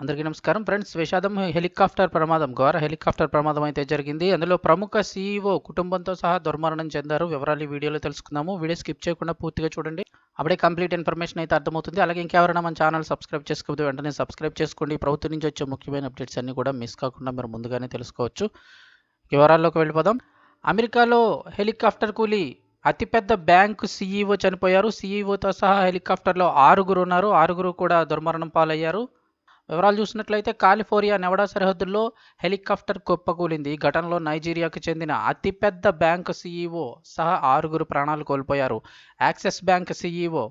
అందరికీ నమస్కారం. ఫ్రెండ్స్ విషాదం హెలికాప్టర్ ప్రమాదం ఘోర హెలికాప్టర్ ప్రమాదం అయితే జరిగింది. అందులో ప్రముఖ సీఈఓ కుటుంబంతో సహా దుర్మరణం చెందారు. వివరాలు ఈ వీడియోలో తెలుసుకుందాము. వీడియో స్కిప్ చేయకుండా పూర్తిగా చూడండి. అప్పుడే కంప్లీట్ ఇన్ఫర్మేషన్ అయితే అర్థమవుతుంది. అలాగే ఇంకెవరైనా మన ఛానల్ సబ్స్క్రైబ్ చేసుకోవద్దు వెంటనే సబ్స్క్రైబ్ చేసుకోండి. ప్రభుత్వం నుంచి వచ్చే ముఖ్యమైన అప్డేట్స్ అన్ని కూడా మిస్ కాకుండా మీరు ముందుగానే తెలుసుకోవచ్చు. వివరాల్లోకి వెళ్ళిపోదాం. అమెరికాలో హెలికాప్టర్ కూలి అతిపెద్ద బ్యాంకు సీఈఓ చనిపోయారు. సీఈఓతో సహా హెలికాప్టర్లో ఆరుగురు ఉన్నారు. ఆరుగురు కూడా దుర్మరణం పాలయ్యారు. వివరాలు చూసినట్లయితే కాలిఫోర్నియా నెవడా సరిహద్దుల్లో హెలికాప్టర్ కుప్పకూలింది. ఈ ఘటనలో నైజీరియాకు చెందిన అతిపెద్ద బ్యాంకు సీఈఓ సహా ఆరుగురు ప్రాణాలు కోల్పోయారు. Axis bank CEO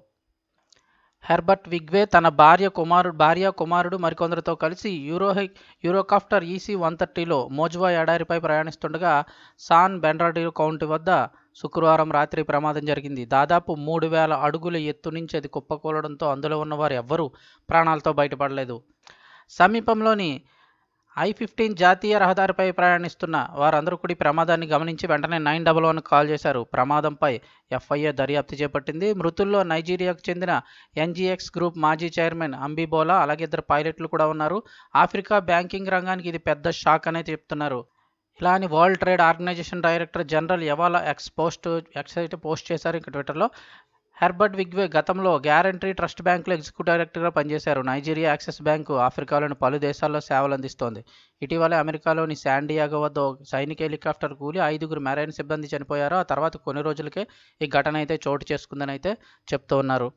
Herbert Wigwe తన భార్య కుమారుడు భార్య కుమారుడు మరికొందరితో కలిసి యూరోహై యూరోకాప్టర్ ఈసీ వన్ థర్టీలో మోజ్వా ఎడారిపై ప్రయాణిస్తుండగా సాన్ బెండ్రాడియో కౌంటీ వద్ద శుక్రవారం రాత్రి ప్రమాదం జరిగింది. దాదాపు మూడు వేల అడుగుల ఎత్తు నుంచి అది కుప్పకూలడంతో అందులో ఉన్నవారు ఎవ్వరూ ప్రాణాలతో బయటపడలేదు. సమీపంలోని ఐ ఫిఫ్టీన్ జాతీయ రహదారిపై ప్రయాణిస్తున్న వారందరూ కూడా ఈ ప్రమాదాన్ని గమనించి వెంటనే నైన్ డబల్ వన్ కాల్ చేశారు. ప్రమాదంపై ఎఫ్ఐఏ దర్యాప్తు చేపట్టింది. మృతుల్లో నైజీరియాకు చెందిన ఎన్జీఎక్స్ గ్రూప్ మాజీ చైర్మన్ అంబిబోలా అలాగే ఇద్దరు పైలట్లు కూడా ఉన్నారు. ఆఫ్రికా బ్యాంకింగ్ రంగానికి ఇది పెద్ద షాక్ అనే చెప్తున్నారు. ఇలా అని World Trade Organization director general Iweala X post X అయితే పోస్ట్ చేశారు. ఇంకా ట్విట్టర్లో హెర్బర్ట్ విగ్వే గతంలో గ్యారంటీ ట్రస్ట్ బ్యాంకులో ఎగ్జిక్యూటివ్ డైరెక్టర్గా పనిచేశారు. నైజీరియా యాక్సిస్ బ్యాంకు ఆఫ్రికాలోని పలు దేశాల్లో సేవలు అందిస్తోంది. ఇటీవలే అమెరికాలోని శాండియాగో వద్ద సైనిక హెలికాప్టర్ కూలి ఐదుగురు మెరైన్ సిబ్బంది చనిపోయారు. ఆ తర్వాత కొన్ని రోజులకే ఈ ఘటన అయితే చోటు చేసుకుందని అయితే చెప్తూ ఉన్నారు.